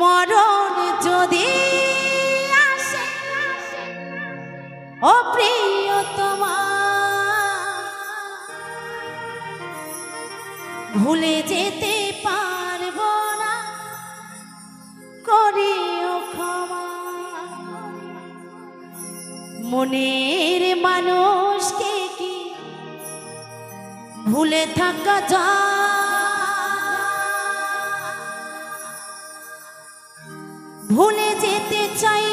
মরণ যদি আসে, ও প্রিয় তোমার ভুলে যেতে পারব না, করিও ক্ষমা। মনের মানুষকে কি ভুলে থাকা যায়? ভুলে যেতে চাই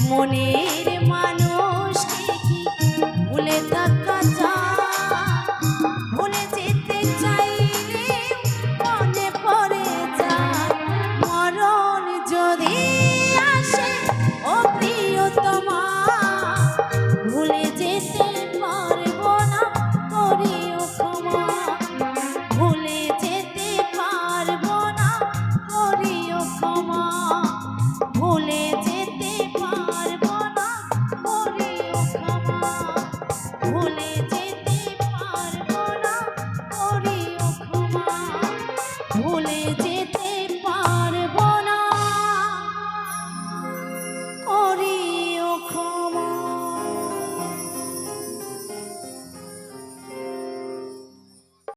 মনের মানুষ।